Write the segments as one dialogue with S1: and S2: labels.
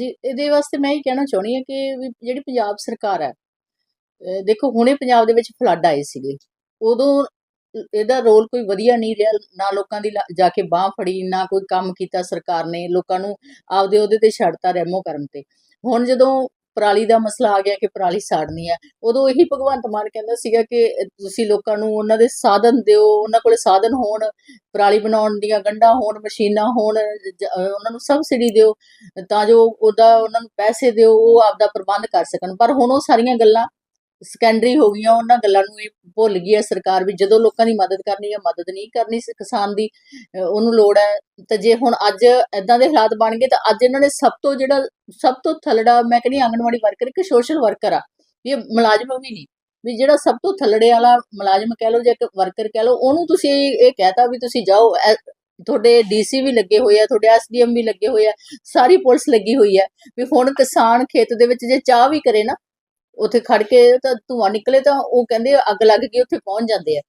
S1: ਹਾਂਜੀ, ਇਹਦੇ ਵਾਸਤੇ ਮੈਂ ਇਹ ਕਹਿਣਾ ਚਾਹੁੰਦੀ ਹਾਂ ਕਿ ਵੀ ਜਿਹੜੀ ਪੰਜਾਬ ਸਰਕਾਰ ਹੈ ਦੇਖੋ ਹੁਣੇ ਪੰਜਾਬ ਦੇ ਵਿੱਚ ਫਲੱਡ ਆਏ ਸੀਗੇ। ਉਦੋਂ ਇਹਦਾ ਰੋਲ ਕੋਈ ਵਧੀਆ ਨਹੀਂ ਰਿਹਾ, ਨਾ ਲੋਕਾਂ ਦੀ ਜਾ ਕੇ ਬਾਹ ਫੜੀ, ਨਾ ਕੋਈ ਕੰਮ ਕੀਤਾ ਸਰਕਾਰ ਨੇ, ਲੋਕਾਂ ਨੂੰ ਆਪਦੇ ਉਹਦੇ ਤੇ ਛੱਡਤਾ ਰੈਮੋ ਕਰਨ ਤੇ। ਹੁਣ ਜਦੋਂ ਪਰਾਲੀ ਦਾ ਮਸਲਾ ਆ ਗਿਆ ਕਿ ਪਰਾਲੀ ਸਾੜਨੀ ਹੈ ਉਦੋਂ ਇਹੀ ਭਗਵੰਤ ਮਾਨ ਕਹਿੰਦਾ ਸੀਗਾ ਕਿ ਤੁਸੀਂ ਲੋਕਾਂ ਨੂੰ ਉਹਨਾਂ ਦੇ ਸਾਧਨ ਦਿਓ, ਉਹਨਾਂ ਕੋਲੇ ਸਾਧਨ ਹੋਣ, ਪਰਾਲੀ ਬਣਾਉਣ ਦੀਆਂ ਗੰਢਾਂ ਹੋਣ, ਮਸ਼ੀਨਾਂ ਹੋਣ ਉਹਨਾਂ ਨੂੰ ਸਬਸਿਡੀ ਦਿਓ, ਤਾਂ ਜੋ ਉਹਦਾ, ਉਹਨਾਂ ਨੂੰ ਪੈਸੇ ਦਿਓ, ਉਹ ਆਪਦਾ ਪ੍ਰਬੰਧ ਕਰ ਸਕਣ। ਪਰ ਹੁਣ ਉਹ ਸਾਰੀਆਂ ਗੱਲਾਂ ਸੈਕੰਡਰੀ ਹੋ ਗਈਆਂ, ਉਹਨਾਂ ਗੱਲਾਂ ਨੂੰ ਇਹ ਭੁੱਲ ਗਈ ਹੈ ਸਰਕਾਰ ਵੀ, ਜਦੋਂ ਲੋਕਾਂ ਦੀ ਮਦਦ ਕਰਨੀ ਹੈ, ਮਦਦ ਨਹੀਂ ਕਰਨੀ ਕਿਸਾਨ ਦੀ ਉਹਨੂੰ ਲੋੜ ਹੈ। ਤੇ ਜੇ ਹੁਣ ਅੱਜ ਐਦਾਂ ਦੇ ਹਾਲਾਤ ਬਣ ਗਏ, ਤਾਂ ਅੱਜ ਇਹਨਾਂ ਨੇ ਸਭ ਤੋਂ ਜਿਹੜਾ, ਸਭ ਤੋਂ ਥੱਲੜਾ, ਮੈਂ ਕਹਿੰਦੀ ਆਂਗਣਵਾੜੀ ਵਰਕਰ ਇੱਕ ਸੋਸ਼ਲ ਵਰਕਰ ਆ। ਵੀ ਇਹ ਮੁਲਾਜ਼ਮ ਵੀ ਨਹੀਂ। ਵੀ ਜਿਹੜਾ ਸਭ ਤੋਂ ਥੱਲੜੇ ਵਾਲਾ ਮੁਲਾਜ਼ਮ ਕਹਿ ਲਓ ਜਾਂ ਇੱਕ ਵਰਕਰ ਕਹਿ ਲਓ, ਉਹਨੂੰ ਤੁਸੀਂ ਇਹ ਕਹਿਤਾ ਵੀ ਤੁਸੀਂ ਜਾਓ, ਐ- ਤੁਹਾਡੇ ਡੀਸੀ ਵੀ ਲੱਗੇ ਹੋਏ ਆ, ਤੁਹਾਡੇ ਐਸਡੀਐਮ ਵੀ ਲੱਗੇ ਹੋਏ ਆ, ਸਾਰੀ ਪੁਲਿਸ ਲੱਗੀ ਹੋਈ ਹੈ। ਵੀ ਹੁਣ ਕਿਸਾਨ ਖੇਤ ਦੇ ਵਿੱਚ ਜੇ ਚਾਹ ਵੀ ਕਰੇ ਨਾ ਉੱਥੇ ਖੜ ਕੇ ਤਾਂ ਧੂੰਆਂ ਨਿਕਲੇ ਤਾਂ ਉਹ ਕਹਿੰਦੇ ਅੱਗ ਲੱਗ ਗਈ ਉੱਥੇ ਪਹੁੰਚ ਜਾਂਦੇ ਆ।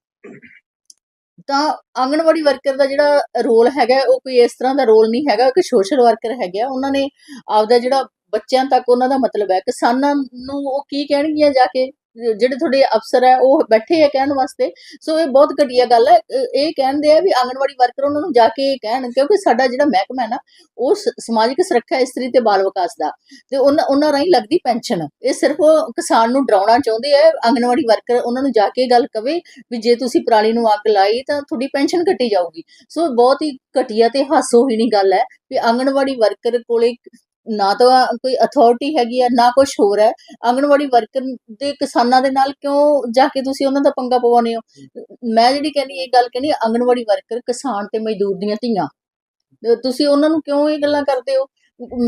S1: ਤਾਂ ਆਂਗਣਵਾੜੀ ਵਰਕਰ ਦਾ ਜਿਹੜਾ ਰੋਲ ਹੈਗਾ, ਉਹ ਕੋਈ ਇਸ ਤਰ੍ਹਾਂ ਦਾ ਰੋਲ ਨਹੀਂ ਹੈਗਾ ਕਿ ਸੋਸ਼ਲ ਵਰਕਰ ਹੈਗਾ ਉਹਨਾਂ ਨੇ ਆਪਦਾ ਜਿਹੜਾ ਬੱਚਿਆਂ ਤੱਕ ਉਹਨਾਂ ਦਾ ਮਤਲਬ ਹੈ। ਕਿਸਾਨਾਂ ਨੂੰ ਉਹ ਕੀ ਕਹਿਣਗੀਆਂ ਜਾ ਕੇ? ਜਿਹੜੇ ਤੁਹਾਡੇ ਅਫਸਰ ਹੈ, ਉਹ ਬੈਠੇ ਆ ਕਹਿਣ ਵਾਸਤੇ। ਸੋ ਇਹ ਬਹੁਤ ਘਟੀਆ ਗੱਲ ਹੈ। ਇਹ- ਕਹਿੰਦੇ ਆ ਵੀ ਆਂਗਣਵਾੜੀ ਵਰਕਰ ਉਹਨਾਂ ਨੂੰ ਜਾ ਕੇ ਕਹਿਣ, ਕਿਉਂਕਿ ਸਾਡਾ ਜਿਹੜਾ ਮਹਿਕਮਾ ਹੈ ਨਾ, ਉਹ ਸਮਾਜਿਕ ਸੁਰੱਖਿਆ, ਇਸਤਰੀ ਤੇ ਬਾਲ ਵਿਕਾਸ ਦਾ। ਤੇ ਉਹਨਾਂ ਉਹਨਾਂ ਰਾਹੀਂ ਲੱਗਦੀ ਪੈਨਸ਼ਨ। ਇਹ ਸਿਰਫ ਕਿਸਾਨ ਨੂੰ ਡਰਾਉਣਾ ਚਾਹੁੰਦੇ ਆ, ਆਂਗਣਵਾੜੀ ਵਰਕਰ ਉਹਨਾਂ ਨੂੰ ਜਾ ਕੇ ਗੱਲ ਕਵੇ ਵੀ ਜੇ ਤੁਸੀਂ ਪਰਾਲੀ ਨੂੰ ਅੱਗ ਲਾਈ ਤਾਂ ਤੁਹਾਡੀ ਪੈਨਸ਼ਨ ਕੱਟੀ ਜਾਊਗੀ। ਸੋ ਬਹੁਤ ਹੀ ਘਟੀਆ ਤੇ ਹਾਸੋਹੀਣੀ ਗੱਲ ਹੈ ਵੀ ਆਂਗਣਵਾੜੀ ਵਰਕਰ ਕੋਲੇ ਨਾ ਤਾਂ ਕੋਈ ਅਥਾਰਟੀ ਹੈਗੀ ਹੈ ਨਾ ਕੁਝ ਹੋਰ ਹੈ। ਆਂਗਣਵਾੜੀ ਵਰਕਰ ਦੇ ਕਿਸਾਨਾਂ ਦੇ ਨਾਲ ਕਿਉਂ ਜਾ ਕੇ ਤੁਸੀਂ ਉਹਨਾਂ ਦਾ ਪੰਗਾ ਪਵਾਉਂਦੇ ਹੋ? ਮੈਂ ਜਿਹੜੀ ਕਹਿੰਦੀ, ਇਹ ਗੱਲ ਕਹਿੰਦੀ, ਆਂਗਣਵਾੜੀ ਵਰਕਰ ਕਿਸਾਨ ਤੇ ਮਜ਼ਦੂਰ ਦੀਆਂ ਧੀਆਂ। ਤੇ ਤੁਸੀਂ ਉਹਨਾਂ ਨੂੰ ਕਿਉਂ ਇਹ ਗੱਲਾਂ ਕਰਦੇ ਹੋ?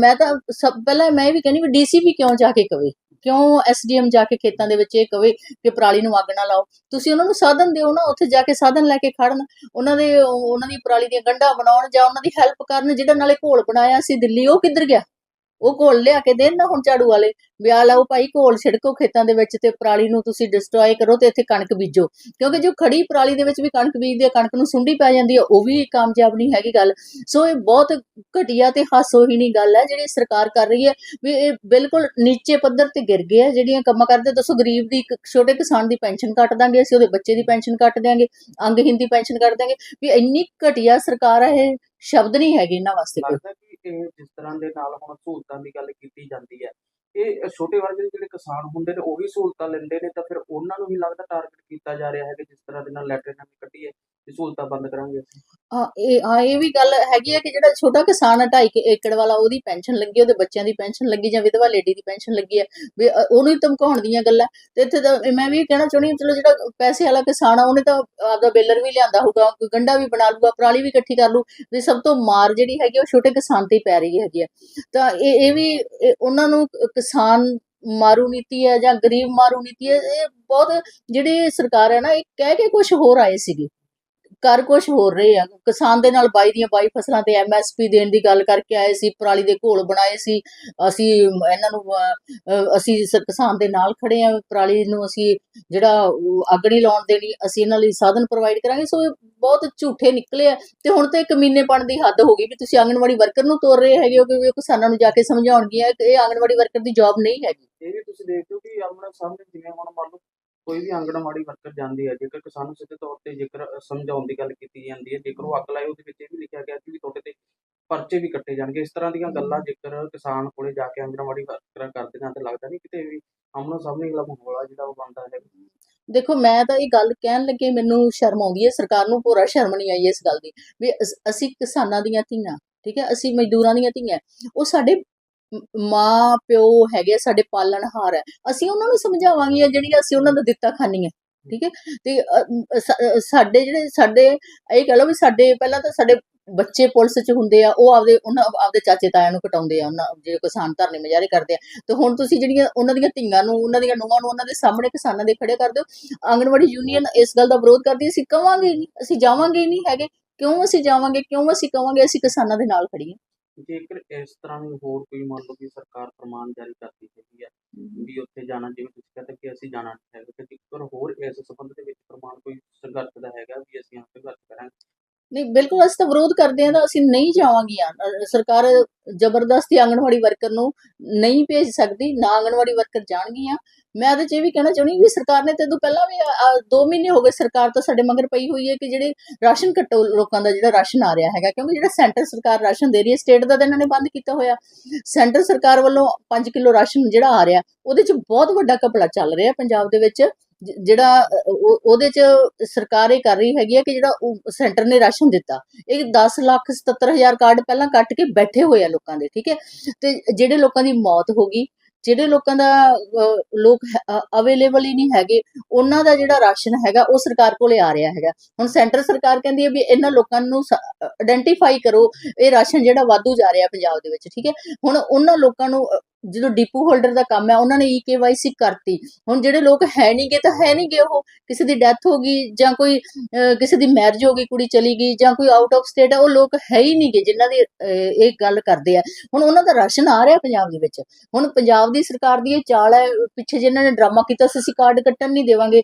S1: ਮੈਂ ਤਾਂ ਸਭ ਪਹਿਲਾਂ ਮੈਂ ਵੀ ਕਹਿੰਦੀ ਵੀ ਡੀਸੀ ਵੀ ਕਿਉਂ ਜਾ ਕੇ ਕਵੇ? ਕਿਉਂ ਐਸਡੀਐਮ ਜਾ ਕੇ ਖੇਤਾਂ ਦੇ ਵਿੱਚ ਇਹ ਕਵੇ ਕਿ ਪਰਾਲੀ ਨੂੰ ਅੱਗ ਨਾ ਲਾਓ? ਤੁਸੀਂ ਉਹਨਾਂ ਨੂੰ ਸਾਧਨ ਦਿਓ ਨਾ, ਉੱਥੇ ਜਾ ਕੇ ਸਾਧਨ ਲੈ ਕੇ ਖੜਨ। ਉਹਨਾਂ ਦੇ, ਉਹਨਾਂ ਦੀ ਪਰਾਲੀ ਦੀਆਂ ਗੰਢਾਂ ਬਣਾਉਣ ਜਾਂ ਉਹਨਾਂ ਦੀ ਹੈਲਪ ਕਰਨ ਜਿਹੜਾ ਨਾਲੇ ਘੋਲ ਬਣਾਇਆ ਸੀ ਦਿੱਲੀ, ਉਹ ਕਿੱਧਰ ਗਿਆ? ਉਹ ਘੋਲ ਲਿਆ ਕੇ ਦੇਣ ਨਾ ਹੁਣ ਝਾੜੂ ਵਾਲੇ। ਵੀ ਆ ਲਓ ਭਾਈ, ਘੋਲ ਛਿੜਕੋ ਖੇਤਾਂ ਦੇ ਵਿੱਚ ਤੇ ਪਰਾਲੀ ਨੂੰ ਤੁਸੀਂ ਡਿਸਟਰੋਏ ਕਰੋ ਤੇ ਇੱਥੇ ਕਣਕ ਬੀਜੋ। ਕਿਉਂਕਿ ਜੋ ਖੜੀ ਪਰਾਲੀ ਦੇ ਵਿੱਚ ਵੀ ਕਣਕ ਬੀਜਦੇ ਆ, ਕਣਕ ਨੂੰ ਸੁੰਡੀ ਪੈ ਜਾਂਦੀ ਆ, ਉਹ ਵੀ ਕਾਮਯਾਬ ਨਹੀਂ ਹੈਗੀ ਗੱਲ। ਸੋ ਇਹ ਬਹੁਤ ਘਟੀਆ ਤੇ ਹਾਸੋਹੀਣੀ ਗੱਲ ਹੈ ਜਿਹੜੀ ਸਰਕਾਰ ਕਰ ਰਹੀ ਹੈ। ਵੀ ਇਹ ਬਿਲਕੁਲ ਨੀਚੇ ਪੱਧਰ ਤੇ ਗਿਰ ਗਏ ਆ, ਜਿਹੜੀਆਂ ਕੰਮਾਂ ਕਰਦੇ ਦੱਸੋ, ਗਰੀਬ ਦੀ ਛੋਟੇ ਕਿਸਾਨ ਦੀ ਪੈਨਸ਼ਨ ਕੱਟ ਦਾਂਗੇ ਅਸੀਂ, ਉਹਦੇ ਬੱਚੇ ਦੀ ਪੈਨਸ਼ਨ ਕੱਟ ਦਿਆਂਗੇ ਅੰਗਹੀਨ ਦੀ ਪੈਨਸ਼ਨ ਕੱਟ ਦਿਆਂਗੇ। ਵੀ ਇੰਨੀ ਘਟੀਆ ਸਰਕਾਰ ਹੈ ਇਹ ਸ਼ਬਦ ਨਹੀਂ ਹੈਗੇ ਇਹਨਾਂ ਵਾਸਤੇ ਕੋਈ।
S2: ਕਿ ਜਿਸ ਤਰ੍ਹਾਂ ਦੇ ਨਾਲ ਹੁਣ ਸਹੂਲਤਾਂ ਦੀ ਗੱਲ ਕੀਤੀ ਜਾਂਦੀ ਹੈ। ਇਹ ਛੋਟੇ ਵਰਗ ਦੇ ਜਿਹੜੇ ਕਿਸਾਨ ਹੁੰਦੇ ਨੇ, ਉਹੀ ਸਹੂਲਤਾਂ ਲੈਂਦੇ ਨੇ, ਤਾਂ ਫਿਰ ਉਹਨਾਂ ਨੂੰ ਵੀ ਲੱਗਦਾ ਟਾਰਗੇਟ ਕੀਤਾ ਜਾ ਰਿਹਾ ਹੈ ਕਿ ਜਿਸ ਤਰ੍ਹਾਂ ਦੇ ਨਾਲ ਲੈਟਰ ਨਾਲ ਕੱਢੀ ਹੈ ਇਹ ਸਹੂਲਤਾਂ ਬੰਦ ਕਰਾਂਗੇ ਅਸੀਂ।
S1: ਹਾਂ, ਇਹ ਹਾਂ, ਇਹ ਵੀ ਗੱਲ ਹੈਗੀ ਹੈ ਕਿ ਜਿਹੜਾ ਛੋਟਾ ਕਿਸਾਨ ਹੈ 2.5 ਏਕੜ ਵਾਲਾ, ਉਹਦੀ ਪੈਨਸ਼ਨ ਲੱਗੀ, ਉਹਦੇ ਬੱਚਿਆਂ ਦੀ ਪੈਨਸ਼ਨ ਲੱਗੀ, ਜਾਂ ਵਿਧਵਾ ਲੇਡੀ ਦੀ ਪੈਨਸ਼ਨ ਲੱਗੀ ਹੈ ਵੀ ਉਹਨੂੰ ਹੀ ਧਮਕਾਉਣ ਦੀਆਂ ਗੱਲਾਂ। ਤੇ ਇੱਥੇ ਤਾਂ ਮੈਂ ਵੀ ਇਹ ਕਹਿਣਾ ਚਾਹੁੰਦੀ ਹਾਂ, ਚਲੋ ਜਿਹੜਾ ਪੈਸੇ ਵਾਲਾ ਕਿਸਾਨ ਆ, ਉਹਨੇ ਤਾਂ ਆਪਦਾ ਬੇਲਰ ਵੀ ਲਿਆਂਦਾ ਹੋਊਗਾ, ਕੋਈ ਗੰਡਾ ਵੀ ਬਣਾ ਲੂਗਾ ਪਰਾਲੀ ਵੀ ਇਕੱਠੀ ਕਰ ਲੂ ਵੀ ਸਭ ਤੋਂ ਮਾਰ ਜਿਹੜੀ ਹੈਗੀ ਉਹ ਛੋਟੇ ਕਿਸਾਨ ਤੇ ਪੈ ਰਹੀ ਹੈਗੀ ਹੈ ਤਾਂ ਇਹ ਇਹ ਵੀ ਉਹਨਾਂ ਨੂੰ ਕਿਸਾਨ ਮਾਰੂ ਨੀਤੀ ਹੈ ਜਾਂ ਗਰੀਬ ਮਾਰੂ ਨੀਤੀ ਹੈ, ਇਹ ਬਹੁਤ ਜਿਹੜੀ ਸਰਕਾਰ ਹੈ ਨਾ, ਇਹ ਕਹਿ ਕੇ ਕੁਝ ਹੋਰ ਆਏ ਸੀਗੇ। ਕਰ ਕੁਛ ਹੋਰ ਰਹੇ ਆ। ਕਿਸਾਨ ਦੇ ਨਾਲ ਬਾਈ ਦੀਆਂ ਬਾਈ ਫਸਲਾਂ ਤੇ ਐਮਐਸਪੀ ਦੇਣ ਦੀ ਗੱਲ ਕਰਕੇ ਆਏ ਸੀ, ਪਰਾਲੀ ਦੇ ਘੋਲ ਬਣਾਏ ਸੀ। ਅਸੀਂ ਇਹਨਾਂ ਨੂੰ ਅਸੀਂ ਕਿਸਾਨ ਦੇ ਨਾਲ ਖੜੇ ਆ। ਪਰਾਲੀ ਨੂੰ ਅਸੀਂ ਜਿਹੜਾ ਅੱਗ ਨਹੀਂ ਲਾਉਣ ਦੇਣੀ, ਅਸੀਂ ਇਹਨਾਂ ਲਈ ਸਾਧਨ ਪ੍ਰੋਵਾਈਡ ਕਰਾਂਗੇ। ਸੋ ਬਹੁਤ ਝੂਠੇ ਨਿਕਲੇ ਆ। ਤੇ ਹੁਣ ਤੇ ਕਮੀਨੇਪਣ ਦੀ ਹੱਦ ਹੋ ਗਈ ਵੀ ਤੁਸੀਂ ਆਂਗਣਵਾੜੀ ਵਰਕਰ ਨੂੰ ਤੋਰ ਰਹੇ ਹੈਗੇ ਹੋ ਕਿ ਉਹ ਕਿਸਾਨਾਂ ਨੂੰ ਜਾ ਕੇ ਸਮਝਾਉਣਗੀਆਂ। ਇਹ ਆਂਗਣਵਾੜੀ ਵਰਕਰ ਦੀ ਜੌਬ ਨਹੀਂ ਹੈਗੀ।
S2: ਇਹ ਵੀ ਤੁਸੀਂ ਦੇਖਦੇ ਹੋ ਕਿ ਆਪਣੇ ਸਾਹਮਣੇ ਜਿਵੇਂ ਹੁਣ ਮੰਨ ਲਓ ਕੋਈ ਵੀ ਆਂਗਣਵਾੜੀ ਵਰਕਰ ਜਾਂਦੀ ਹੈ ਜੇਕਰ ਕਿਸਾਨ ਨੂੰ ਸਿੱਧੇ ਤੌਰ ਤੇ ਜੇਕਰ ਸਮਝਾਉਣ ਦੀ ਗੱਲ ਕੀਤੀ ਜਾਂਦੀ ਹੈ ਜੇਕਰ ਉਹ ਅੱਗ ਲਾਏ ਉਹਦੇ ਵਿੱਚ ਇਹ ਵੀ ਲਿਖਿਆ ਗਿਆ ਕਿ ਵੀ ਤੁਹਾਡੇ ਤੇ ਪਰਚੇ ਵੀ ਕੱਟੇ ਜਾਣਗੇ। ਇਸ ਤਰ੍ਹਾਂ ਦੀਆਂ ਗੱਲਾਂ ਜੇਕਰ ਕਿਸਾਨ ਕੋਲੇ ਜਾ ਕੇ ਆਂਗਣਵਾੜੀ ਵਰਕਰ ਕਰਦੇ ਜਾਂ ਤਾਂ ਲੱਗਦਾ ਨਹੀਂ ਕਿਤੇ ਵੀ ਆਮਨੋ ਸਾਹਮਣੇ ਵਾਲਾ ਮਾਹੌਲ ਜਿਹੜਾ ਉਹ ਬਣਦਾ ਹੈ।
S1: ਦੇਖੋ ਮੈਂ ਤਾਂ ਇਹ ਗੱਲ ਕਹਿਣ ਲੱਗੇ ਮੈਨੂੰ ਸ਼ਰਮ ਆਉਂਦੀ ਹੈ ਸਰਕਾਰ ਨੂੰ ਪੂਰਾ ਸ਼ਰਮ ਨਹੀਂ ਆਈ ਇਸ ਗੱਲ ਦੀ ਵੀ ਅਸੀਂ ਕਿਸਾਨਾਂ ਦੀਆਂ ਧੀਆਂ ਠੀਕ ਹੈ ਅਸੀਂ ਮਜ਼ਦੂਰਾਂ ਦੀਆਂ ਧੀਆਂ ਉਹ ਸਾਡੇ ਮਾਂ ਪਿਓ ਹੈਗੇ ਆ, ਸਾਡੇ ਪਾਲਣਹਾਰ ਹੈ ਅਸੀਂ ਉਹਨਾਂ ਨੂੰ ਸਮਝਾਵਾਂਗੇ ਜਿਹੜੀਆਂ ਅਸੀਂ ਉਹਨਾਂ ਦਾ ਦਿੱਤਾ ਖਾਣੀ ਹੈ ਠੀਕ ਹੈ? ਤੇ ਸਾਡੇ ਜਿਹੜੇ ਸਾਡੇ ਇਹ ਕਹ ਲਓ ਵੀ ਸਾਡੇ ਪਹਿਲਾਂ ਤਾਂ ਸਾਡੇ ਬੱਚੇ ਪੁਲਿਸ 'ਚ ਹੁੰਦੇ ਆ ਉਹ ਆਪਦੇ ਉਹਨਾਂ ਆਪਦੇ ਚਾਚੇ ਤਾਇਆਂ ਨੂੰ ਕਟਾਉਂਦੇ ਆ ਉਹਨਾਂ ਜਿਹੜੇ ਕਿਸਾਨ ਧਰਨੇ ਮੁਜ਼ਾਹਰੇ ਕਰਦੇ ਆ। ਤੇ ਹੁਣ ਤੁਸੀਂ ਜਿਹੜੀਆਂ ਉਹਨਾਂ ਦੀਆਂ ਧੀਆਂ ਨੂੰ ਉਹਨਾਂ ਦੀਆਂ ਨੂੰਹਾਂ ਨੂੰ ਉਹਨਾਂ ਦੇ ਸਾਹਮਣੇ ਕਿਸਾਨਾਂ ਦੇ ਖੜੇ ਕਰਦੇ ਹੋ ਆਂਗਣਵਾੜੀ ਯੂਨੀਅਨ ਇਸ ਗੱਲ ਦਾ ਵਿਰੋਧ ਕਰਦੀ ਅਸੀਂ ਕਵਾਂਗੇ ਹੀ ਨਹੀਂ ਅਸੀਂ ਜਾਵਾਂਗੇ ਹੀ ਨਹੀਂ ਹੈਗੇ। ਕਿਉਂ ਅਸੀਂ ਜਾਵਾਂਗੇ ਕਿਉਂ ਅਸੀਂ ਕਵਾਂਗੇ ਅਸੀਂ ਕਿਸਾਨਾਂ ਦੇ ਨਾਲ ਖੜੀਏ
S2: ਜੇਕਰ ਇਸ ਤਰ੍ਹਾਂ ਦੀ ਹੋਰ ਕੋਈ ਮੰਨ ਲਓ ਕਿ ਸਰਕਾਰ ਫਰਮਾਨ ਜਾਰੀ ਕਰਦੀ ਹੈਗੀ ਹੈ ਵੀ ਉੱਥੇ ਜਾਣਾ ਜਿਵੇਂ ਤੁਸੀਂ ਕਹਿੰਦੇ ਕਿ ਅਸੀਂ ਜਾਣਾ ਨਹੀਂ ਹੈਗਾ ਤੇ ਜੇਕਰ ਹੋਰ ਇਸ ਸੰਬੰਧ ਦੇ ਵਿੱਚ ਫਰਮਾਨ ਕੋਈ ਸੰਘਰਸ਼ ਦਾ ਹੈਗਾ ਵੀ ਅਸੀਂ ਹਾਂ ਸੰਘਰਸ਼ ਕਰਾਂਗੇ।
S1: ਨਹੀਂ ਬਿਲਕੁਲ ਅਸੀਂ ਤਾਂ ਵਿਰੋਧ ਕਰਦੇ ਹਾਂ ਤਾਂ ਅਸੀਂ ਨਹੀਂ ਜਾਵਾਂਗੀਆਂ। ਅ, ਸਰਕਾਰ ਜ਼ਬਰਦਸਤੀ ਆਂਗਣਵਾੜੀ ਵਰਕਰ ਨੂੰ ਨਹੀਂ ਭੇਜ ਸਕਦੀ ਨਾ ਆਂਗਣਵਾੜੀ ਵਰਕਰ ਜਾਣਗੀਆਂ। ਮੈਂ ਇਹਦੇ 'ਚ ਇਹ ਵੀ ਕਹਿਣਾ ਚਾਹੁੰਦੀ ਵੀ ਸਰਕਾਰ ਨੇ ਤੇ ਤੋਂ ਪਹਿਲਾਂ ਵੀ 2 ਮਹੀਨੇ ਹੋ ਗਏ ਸਰਕਾਰ ਤਾਂ ਸਾਡੇ ਮਗਰ ਪਈ ਹੋਈ ਹੈ ਕਿ ਜਿਹੜੇ ਰਾਸ਼ਨ ਕੱਟੋ ਲੋਕਾਂ ਦਾ ਜਿਹੜਾ ਰਾਸ਼ਨ ਆ ਰਿਹਾ ਹੈਗਾ ਕਿਉਂਕਿ ਜਿਹੜਾ ਸੈਂਟਰ ਸਰਕਾਰ ਰਾਸ਼ਨ ਦੇ ਰਹੀ ਹੈ ਸਟੇਟ ਦਾ ਤਾਂ ਇਹਨਾਂ ਨੇ ਬੰਦ ਕੀਤਾ ਹੋਇਆ। ਸੈਂਟਰ ਸਰਕਾਰ ਵੱਲੋਂ 5 ਕਿਲੋ ਰਾਸ਼ਨ ਜਿਹੜਾ ਆ ਰਿਹਾ ਉਹਦੇ 'ਚ ਬਹੁਤ ਵੱਡਾ ਘਪਲਾ ਚੱਲ ਰਿਹਾ ਪੰਜਾਬ ਦੇ ਵਿੱਚ। ਜਿਹੜਾ ਉਹਦੇ 'ਚ ਸਰਕਾਰ ਇਹ ਕਰ ਰਹੀ ਹੈਗੀ ਹੈ ਕਿ ਜਿਹੜਾ ਸੈਂਟਰ ਨੇ ਰਾਸ਼ਨ ਦਿੱਤਾ, ਇਹ 10 ਲੱਖ 77 ਕਾਰਡ ਪਹਿਲਾਂ ਕੱਟ ਕੇ ਬੈਠੇ ਹੋਏ ਆ ਲੋਕਾਂ ਦੇ, ਠੀਕ ਹੈ? ਤੇ ਜਿਹੜੇ ਲੋਕਾਂ ਦੀ ਮੌਤ ਹੋ ਗਈ, ਜਿਹੜੇ ਲੋਕਾਂ ਦਾ ਲੋਕ ਅਵੇਲੇਬਲ ਹੀ ਨਹੀਂ ਹੈਗੇ, ਉਹਨਾਂ ਦਾ ਜਿਹੜਾ ਰਾਸ਼ਨ ਹੈਗਾ, ਉਹ ਸਰਕਾਰ ਕੋਲੇ ਆ ਰਿਹਾ ਹੈਗਾ। ਹੁਣ ਸੈਂਟਰ ਸਰਕਾਰ ਕਹਿੰਦੀ ਹੈ ਵੀ ਇਹਨਾਂ ਲੋਕਾਂ ਨੂੰ ਆਇਡੈਂਟੀਫਾਈ ਕਰੋ, ਇਹ ਰਾਸ਼ਨ ਜਿਹੜਾ ਵਾਧੂ ਜਾ ਰਿਹਾ ਪੰਜਾਬ ਦੇ ਵਿੱਚ, ਠੀਕ ਹੈ? ਹੁਣ ਉਹਨਾਂ ਲੋਕਾਂ ਨੂੰ ਜਦੋਂ ਡਿਪੂ ਹੋਲਡਰ ਦਾ ਕੰਮ ਹੈ, ਉਹਨਾਂ ਨੇ ਈਕੇਵਾਈਸੀ ਕਰਤੀ। ਹੁਣ ਜਿਹੜੇ ਲੋਕ ਹੈ ਨਹੀਂਗੇ ਤਾਂ ਹੈ ਨਹੀਂਗੇ ਉਹ। ਕਿਸੇ ਦੀ ਡੈਥ ਹੋ ਗਈ ਜਾਂ ਕੋਈ ਕਿਸੇ ਦੀ ਮੈਰਿਜ ਹੋ ਗਈ, ਕੁੜੀ ਚਲੀ ਗਈ ਜਾਂ ਕੋਈ ਆਊਟ ਆਫ ਸਟੇਟ ਹੈ, ਉਹ ਲੋਕ ਹੈ ਹੀ ਨਹੀਂਗੇ ਜਿਨ੍ਹਾਂ ਦੀ ਇਹ ਗੱਲ ਕਰਦੇ ਆ। ਹੁਣ ਉਹਨਾਂ ਦਾ ਰਾਸ਼ਨ ਆ ਰਿਹਾ ਪੰਜਾਬ ਦੇ ਵਿੱਚ। ਹੁਣ ਪੰਜਾਬ ਦੀ ਸਰਕਾਰ ਦੀ ਇਹ ਚਾਲ ਹੈ, ਪਿੱਛੇ ਜਿਹਨਾਂ ਨੇ ਡਰਾਮਾ ਕੀਤਾ ਸੀ, ਅਸੀਂ ਕਾਰਡ ਕੱਟਣ ਨਹੀਂ ਦੇਵਾਂਗੇ।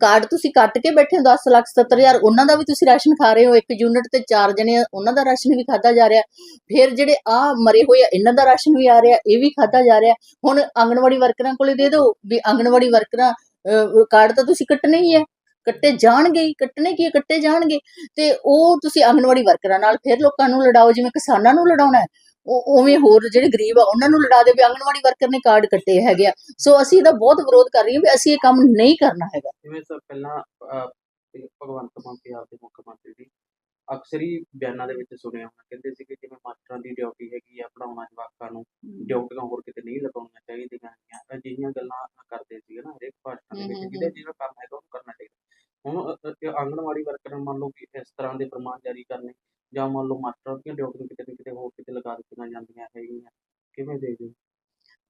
S1: ਕਾਰਡ ਤੁਸੀਂ ਕੱਟ ਕੇ ਬੈਠੇ ਹੋ 10 ਲੱਖ 77 ਹਜ਼ਾਰ ਉਹਨਾਂ ਦਾ ਵੀ ਤੁਸੀਂ ਰਾਸ਼ਨ ਖਾ ਰਹੇ ਹੋ ਇੱਕ ਯੂਨਿਟ ਤੇ ਚਾਰ ਜਣੇ ਉਹਨਾਂ ਦਾ ਰਾਸ਼ਨ ਵੀ ਖਾਦਾ ਜਾ ਰਿਹਾ। ਫਿਰ ਜਿਹੜੇ ਆ ਮਰੇ ਹੋਏ ਆ ਇਹਨਾਂ ਦਾ ਰਾਸ਼ਨ ਵੀ ਆ ਰਿਹਾ ਇਹ ਵੀ ਖਾਦਾ ਜਾ ਰਿਹਾ। ਹੁਣ ਆਂਗਣਵਾੜੀ ਵਰਕਰਾਂ ਕੋਲੇ ਦੇ ਦਿਓ ਵੀ ਆਂਗਣਵਾੜੀ ਵਰਕਰਾਂ ਅਹ, ਕਾਰਡ ਤਾਂ ਤੁਸੀਂ ਕੱਟਣੇ ਹੀ ਹੈ ਕੱਟੇ ਜਾਣਗੇ ਹੀ ਕੱਟਣੇ ਕੀ ਕੱਟੇ ਜਾਣਗੇ। ਤੇ ਉਹ ਤੁਸੀਂ ਆਂਗਣਵਾੜੀ ਵਰਕਰਾਂ ਨਾਲ ਫਿਰ ਲੋਕਾਂ ਨੂੰ ਲੜਾਓ ਜਿਵੇਂ ਕਿਸਾਨਾਂ ਨੂੰ ਲੜਾਉਣਾ ਹੈ। ਉਹ ਉਵੇਂ ਹੋਰ ਜਿਹੜੇ ਗਰੀਬ ਆ ਉਹਨਾਂ ਨੂੰ ਲੜਾ ਦੇ ਵੀ ਆਂਗਣਵਾੜੀ ਵਰਕਰ ਨੇ ਕਾਰਡ ਕੱਟੇ ਹੈਗੇ ਆ। ਸੋ ਅਸੀਂ ਇਹਦਾ ਬਹੁਤ ਵਿਰੋਧ ਕਰ ਰਹੀ ਹਾਂ ਵੀ ਅਸੀਂ ਇਹ ਕੰਮ ਨਹੀਂ ਕਰਨਾ ਹੈਗਾ।
S2: ਜਿਵੇਂ ਸਰ ਪਹਿਲਾਂ ਭਗਵੰਤ ਮਾਨ ਪੰਜਾਬ ਦੇ ਮੁੱਖ ਮੰਤਰੀ ਦੀ ਅਕਸਰ ਹੀ ਬਿਆਨਾਂ ਦੇ ਵਿੱਚ ਸੁਣਿਆ ਹੋਣਾ ਕਹਿੰਦੇ ਸੀ ਕਿ ਜਿਵੇਂ ਮਾਸਟਰਾਂ ਦੀ ਡਿਊਟੀ ਹੈਗੀ ਆ ਪੜਾਉਣਾ ਜਵਾਕਾਂ ਨੂੰ ਡਿਊਟੀਆਂ ਹੋਰ ਕਿਤੇ ਨਹੀਂ ਲਗਾਉਣੀਆਂ ਚਾਹੀਦੀਆਂ ਹੈਗੀਆਂ ਅਜਿਹੀਆਂ ਗੱਲਾਂ ਕਰਦੇ ਸੀਗੇ ਨਾ ਹਰੇਕ ਭਾਸ਼ਣ ਦੇ ਵਿੱਚ ਜਿਹਦਾ ਜਿਹੜਾ ਕੰਮ ਹੈਗਾ ਉਹਨੂੰ ਕਰਨਾ ਚਾਹੀਦਾ। ਹੁਣ ਆਂਗਣਵਾੜੀ ਵਰਕਰਾਂ ਮੰਨ ਲਓ ਕਿ ਇਸ ਤਰ੍ਹਾਂ ਦੇ ਫਰਮਾਨ ਜਾਰੀ ਕਰਨੇ ਜਾਂ ਮੰਨ ਲਓ ਮਾਸਟਰਾਂ ਦੀਆਂ ਡਿਊਟੀਆਂ ਕਿਤੇ ਨਾ ਕਿਤੇ ਹੋਰ ਕਿਤੇ ਲਗਾ ਦਿੱਤੀਆਂ ਜਾਂਦੀਆਂ ਹੈਗੀਆਂ, ਕਿਵੇਂ ਦੇਖਦੇ ਹੋ?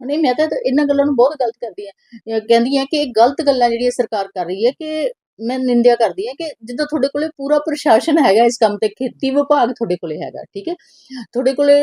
S1: ਨਹੀਂ, ਮੈਂ ਤਾਂ ਇਹਨਾਂ ਗੱਲਾਂ ਨੂੰ ਬਹੁਤ ਗਲਤ ਕਰਦੀ ਆ ਕਹਿੰਦੀ ਆ ਕਿ ਇਹ ਗਲਤ ਗੱਲਾਂ ਜਿਹੜੀਆਂ ਸਰਕਾਰ ਕਰ ਰਹੀ ਹੈ ਕਿ ਮੈਂ ਨਿੰਦਿਆ ਕਰਦੀ ਹਾਂ ਕਿ ਜਿੱਦਾਂ ਤੁਹਾਡੇ ਕੋਲੇ ਪੂਰਾ ਪ੍ਰਸ਼ਾਸਨ ਹੈਗਾ ਇਸ ਕੰਮ ਤੇ, ਖੇਤੀ ਵਿਭਾਗ ਤੁਹਾਡੇ ਕੋਲੇ ਹੈਗਾ, ਠੀਕ ਹੈ? ਤੁਹਾਡੇ ਕੋਲੇ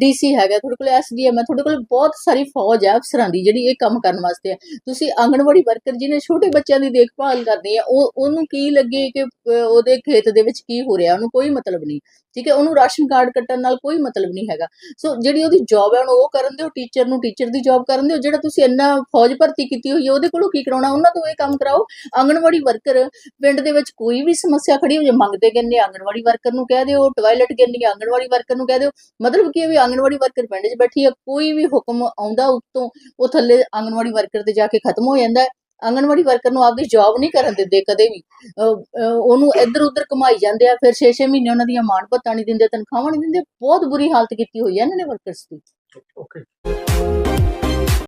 S1: ਡੀਸੀ ਹੈਗਾ, ਤੁਹਾਡੇ ਕੋਲੇ ਐਸਡੀਐਮ ਹੈ, ਤੁਹਾਡੇ ਕੋਲੇ ਬਹੁਤ ਸਾਰੀ ਫੌਜ ਹੈ, ਅਫਸਰਾਂ ਦੀ ਜਿਹੜੀ ਇਹ ਕੰਮ ਕਰਨ ਵਾਸਤੇ ਹੈ। ਤੁਸੀਂ ਆਂਗਣਵਾੜੀ ਵਰਕਰ ਜਿਹਨੇ ਛੋਟੇ ਬੱਚਿਆਂ ਦੀ ਦੇਖਭਾਲ ਕਰਨੀ ਹੈ, ਉਹ, ਉਹਨੂੰ ਕੀ ਲੱਗੇ ਕਿ ਉਹਦੇ ਖੇਤ ਦੇ ਵਿੱਚ ਕੀ ਹੋ ਰਿਹਾ, ਉਹਨੂੰ ਕੋਈ ਮਤਲਬ ਨਹੀਂ, ਠੀਕ ਹੈ? ਉਹਨੂੰ ਰਾਸ਼ਨ ਕਾਰਡ ਕੱਟਣ ਨਾਲ ਕੋਈ ਮਤਲਬ ਨਹੀਂ ਹੈਗਾ। ਸੋ ਜਿਹੜੀ ਉਹਦੀ ਜੌਬ ਹੈ, ਉਹਨੂੰ ਉਹ ਕਰਨ ਦਿਓ ਟੀਚਰ ਨੂੰ ਟੀਚਰ ਦੀ ਜੌਬ ਕਰਨ ਦਿਓ, ਜਿਹੜਾ ਤੁਸੀਂ ਇੰਨਾ ਫੌਜ ਭਰਤੀ ਕੀਤੀ ਹੋਈ ਹੈ, ਉਹਦੇ ਕੋਲੋਂ ਕੀ ਕਰਾਉਣਾ, ਉਹਨਾਂ ਤੋਂ ਇਹ ਕੰਮ ਕਰਾਓ। ਆਂਗਣਵਾੜੀ ਵਰਕਰ ਪਿੰਡ ਦੇ ਵਿੱਚ ਕੋਈ ਵੀ ਸਮੱਸਿਆ ਖੜੀ ਹੋ ਜੇ ਮੰਗਦੇ ਕਿੰਨੇ ਆਂਗਣਵਾੜੀ ਵਰਕਰ ਨੂੰ ਕਹਿ ਦਿਓ ਟਾਇਲਟ ਕਿੰਨੀ ਆਂਗਣਵਾੜੀ ਵਰਕਰ ਨੂੰ ਕਹਿ ਦਿਓ। ਮਤਲਬ ਕੀ ਹੈ ਵੀ ਆਂਗਣਵਾੜੀ ਵਰਕਰ ਪਿੰਡ 'ਚ ਬੈਠੀ ਹੈ ਕੋਈ ਵੀ ਹੁਕਮ ਆਉਂਦਾ ਉੱਤੋਂ ਉਹ ਥੱਲੇ ਆਂਗਣਵਾੜੀ ਵਰਕਰ ਤੇ ਜਾ ਕੇ ਖਤਮ ਹੋ ਜਾਂਦਾ ਹੈ। ਆਂਗਣਵਾੜੀ ਵਰਕਰ ਨੂੰ ਆਪਦੀ ਜੌਬ ਨਹੀਂ ਕਰਨ ਦਿੰਦੇ ਕਦੇ ਵੀ। ਅਹ, ਉਹਨੂੰ ਇੱਧਰ ਉੱਧਰ ਘੁਮਾਈ ਜਾਂਦੇ ਆ ਫਿਰ 6-6 ਮਹੀਨੇ ਉਹਨਾਂ ਦੀਆਂ ਮਾਣ ਭੱਤਾਂ ਨਹੀਂ ਦਿੰਦੇ ਤਨਖਾਹਾਂ ਨਹੀਂ ਦਿੰਦੇ। ਬਹੁਤ ਬੁਰੀ ਹਾਲਤ ਕੀਤੀ ਹੋਈ ਹੈ ਇਹਨਾਂ ਨੇ ਵਰਕਰਸ ਦੀ।
S2: ਓਕੇ।